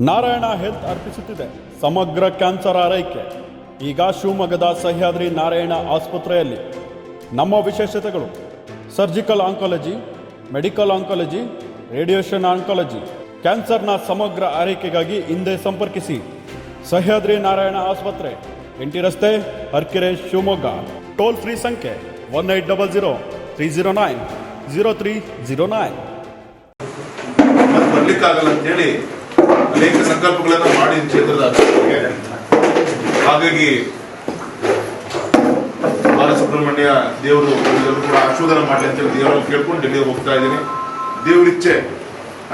Narayana health ಅರ್ಪಿಸುತ್ತಿದೆ. ಸಮಗ್ರ cancer ಆರೈಕೆ. ಈಗ ಶಿವಮೊಗ್ಗದ ಸಹ್ಯಾದ್ರಿ ನಾರಾಯಣ ಆಸ್ಪತ್ರೆಯಲ್ಲಿ. ನಮ್ಮ ವಿಶೇಷತೆಗಳು. Surgical oncology, medical oncology, radiation oncology. ಕ್ಯಾನ್ಸರ್ನ ಸಮಗ್ರ ಆರೈಕೆಗಾಗಿ ಹಿಂದೆ ಸಂಪರ್ಕಿಸಿ. ಸಹ್ಯಾದ್ರಿ ನಾರಾಯಣ ಆಸ್ಪತ್ರೆ. ಎಂಟಿ ರಸ್ತೆ, ಹರ್ಕೆರೆ, ಶಿವಮೊಗ್ಗ. ಟೋಲ್ ಫ್ರೀ ಸಂಖ್ಯೆ one eight double zero three zero nine zero three zero nine. ಅನೇಕ ಸಂಕಲ್ಪಗಳನ್ನು ಮಾಡಿ ಕ್ಷೇತ್ರದ ಹಾಗಾಗಿ ಬಾಲಸುಬ್ರಹ್ಮಣ್ಯ ದೇವರು ಎಲ್ಲರೂ ಕೂಡ ಆಶೀರ್ವಾದ ಮಾಡಲಿ ಅಂತೇಳಿ ದೇವರನ್ನು ಕೇಳ್ಕೊಂಡು ಡೆಲ್ಲಿಗೆ ಹೋಗ್ತಾ ಇದ್ದೀನಿ. ದೇವರಿಚ್ಛೆ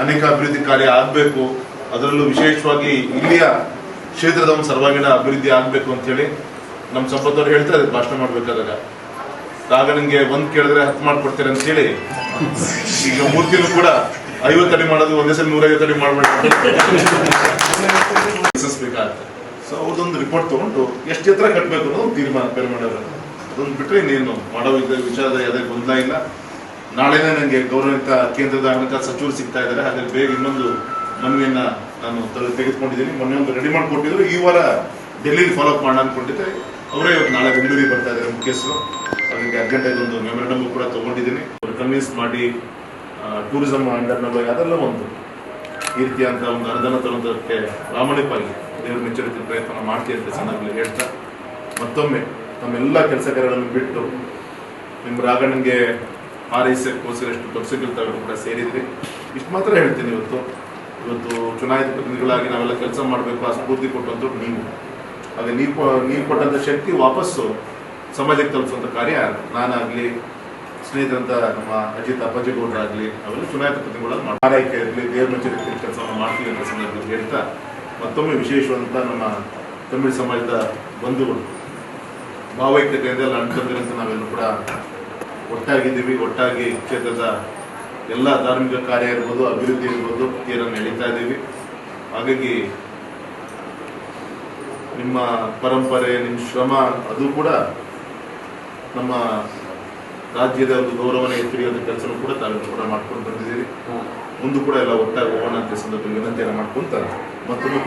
ಅನೇಕ ಅಭಿವೃದ್ಧಿ ಕಾರ್ಯ ಆಗಬೇಕು. ಅದರಲ್ಲೂ ವಿಶೇಷವಾಗಿ ಇಲ್ಲಿಯ ಕ್ಷೇತ್ರದ ಒಂದು ಸರ್ವಾಂಗೀಣ ಅಭಿವೃದ್ಧಿ ಆಗಬೇಕು ಅಂತೇಳಿ ನಮ್ಮ ಸಂಪತ್ತವ್ರು ಹೇಳ್ತಾ ಇದ್ದಾರೆ ಭಾಷಣ ಮಾಡಬೇಕಾದಾಗ. ಆಗ ನಂಗೆ ಒಂದು ಕೇಳಿದ್ರೆ ಹತ್ತು ಮಾಡಿಕೊಡ್ತೀರಂತೇಳಿ ಈಗ ಮೂರ್ತಿನೂ ಕೂಡ ಐವತ್ತು ಮಾಡೋದು, ಒಂದೇ ಸಲ ನೂರೈವತ್ತು ಅಡಿ ಮಾಡ್ಬೇಕು ಬೇಕಾಗುತ್ತೆ ಸೊ ಅವ್ರದೊಂದು ರಿಪೋರ್ಟ್ ತಗೊಂಡು ಎಷ್ಟು ಎತ್ತರ ಕಟ್ಟಬೇಕು ಅನ್ನೋದು ತೀರ್ಮಾನ ಬೇರೆ ಮಾಡೋರು. ಅದೊಂದು ಬಿಟ್ರೆ ಇನ್ನೇನು ಮಾಡೋ ವಿಚಾರದ ಯಾವುದೇ ಗೊಂದಲ ಇಲ್ಲ. ನಾಳೆನೇ ನನಗೆ ಗೌರವಿತ ಕೇಂದ್ರದ ಹಣಕಾಸು ಸಚಿವರು ಸಿಗ್ತಾ ಇದ್ದಾರೆ. ಹಾಗಾಗಿ ಬೇಗ ಇನ್ನೊಂದು ಮನವಿಯನ್ನ ನಾನು ತೆಗೆದುಕೊಂಡಿದ್ದೀನಿ. ಮೊನ್ನೆ ಒಂದು ರೆಡಿ ಮಾಡಿಕೊಟ್ಟಿದ್ರು ಈ ವಾರ ಡೆಲ್ಲಿಲಿ ಫಾಲೋ ಅಪ್ ಮಾಡೋಣ ಅನ್ಕೊಂಡಿದ್ದೆ. ಅವರೇ ಇವತ್ತು ನಾಳೆ ಬೆಂಗಳೂರಿಗೆ ಬರ್ತಾ ಇದ್ದಾರೆ ಮುಖ್ಯಸ್ಥರು. ಅದಕ್ಕೆ ಅರ್ಜೆಂಟ್ ಒಂದು ಮೆಮೊರಂಡಮ್ ಕೂಡ ತಗೊಂಡಿದ್ದೀನಿ. ಅವರು ಕನ್ವಿನ್ಸ್ ಮಾಡಿ ಟೂರಿಸಂ ಅಂಡರ್ನಲ್ಲಿ ಅದೆಲ್ಲ ಒಂದು ಈ ರೀತಿಯಾದಂಥ ಒಂದು ಅನುದಾನ ತರುವುದಕ್ಕೆ ಪ್ರಾಮಾಣಿಕವಾಗಿ ದೇವರ ಮೆಚ್ಚರಿಕೆ ಪ್ರಯತ್ನ ಮಾಡ್ತೀವಿ ಅಂತ ಚೆನ್ನಾಗಿ ಹೇಳ್ತಾ, ಮತ್ತೊಮ್ಮೆ ತಮ್ಮೆಲ್ಲ ಕೆಲಸ ಕಾರ್ಯಗಳನ್ನು ಬಿಟ್ಟು ನಿಮ್ಮ ರಾಗಣ್ಣನಿಗೆ ಹಾರೈಸಕ್ಕೋಸ್ಕರ ಎಷ್ಟು ಪಕ್ಷಗಳು ಕೂಡ ಸೇರಿದ್ರಿ ಇಷ್ಟು ಮಾತ್ರ ಹೇಳ್ತೀನಿ ಇವತ್ತು. ಇವತ್ತು ಚುನಾಯಿತ ಪ್ರತಿನಿಧಿಗಳಾಗಿ ನಾವೆಲ್ಲ ಕೆಲಸ ಮಾಡಬೇಕು, ಆ ಸ್ಫೂರ್ತಿ ಕೊಟ್ಟಂತ ನೀವು. ಅದೇ ನೀವು ನೀವು ಕೊಟ್ಟಂಥ ಶಕ್ತಿ ವಾಪಸ್ಸು ಸಮಾಜಕ್ಕೆ ತಲುಪಿಸುವಂಥ ಕಾರ್ಯ ನಾನಾಗಲಿ ಸ್ನೇಹಿತರಂತ ನಮ್ಮ ಅಜಿತ್ ಅಪ್ಪಾಜಿಗೌಡರಾಗಲಿ ಅವೆಲ್ಲ ಚುನಾಯಿತ ಪ್ರತಿಗಳನ್ನು ಮಾಡಿ ಆರೈಕೆ ಇರಲಿ, ದೇವ್ರ ಕೆಲಸವನ್ನು ಮಾಡ್ತೀವಿ ಅಂತ ಸಂದರ್ಭದಲ್ಲಿ ಹೇಳ್ತಾ ಮತ್ತೊಮ್ಮೆ ವಿಶೇಷವಾದಂಥ ನಮ್ಮ ತಮಿಳು ಸಮಾಜದ ಬಂಧುಗಳು. ಭಾವೈಕ್ಯತೆಯಿಂದ ಎಲ್ಲ ಅಂತ ನಾವೆಲ್ಲ ಕೂಡ ಒಟ್ಟಾಗಿದ್ದೀವಿ. ಒಟ್ಟಾಗಿ ಕ್ಷೇತ್ರದ ಎಲ್ಲ ಧಾರ್ಮಿಕ ಕಾರ್ಯ ಇರ್ಬೋದು, ಅಭಿವೃದ್ಧಿ ಇರ್ಬೋದು, ತೀರನ್ನು ಎಳಿತಾ ಇದ್ದೀವಿ. ಹಾಗಾಗಿ ನಿಮ್ಮ ಪರಂಪರೆ, ನಿಮ್ಮ ಶ್ರಮ, ಅದು ಕೂಡ ನಮ್ಮ ರಾಜ್ಯದ ಒಂದು ಗೌರವನ ಎತ್ತಿಡಿಯುವಂತ ಕೆಲಸನೂ ಕೂಡ ತಾವೆಲ್ಲರೂ ಕೂಡ ಮಾಡ್ಕೊಂಡು ಬಂದಿದ್ದೀರಿ. ಮುಂದೂ ಕೂಡ ಎಲ್ಲ ಒಟ್ಟಾಗಿ ಹೋಗೋಣ ಅಂತ ಸಂದರ್ಭದಲ್ಲಿ ವಿನಂತಿಯನ್ನು ಮಾಡ್ಕೊಂತ ಮತ್ತೊಮ್ಮೆ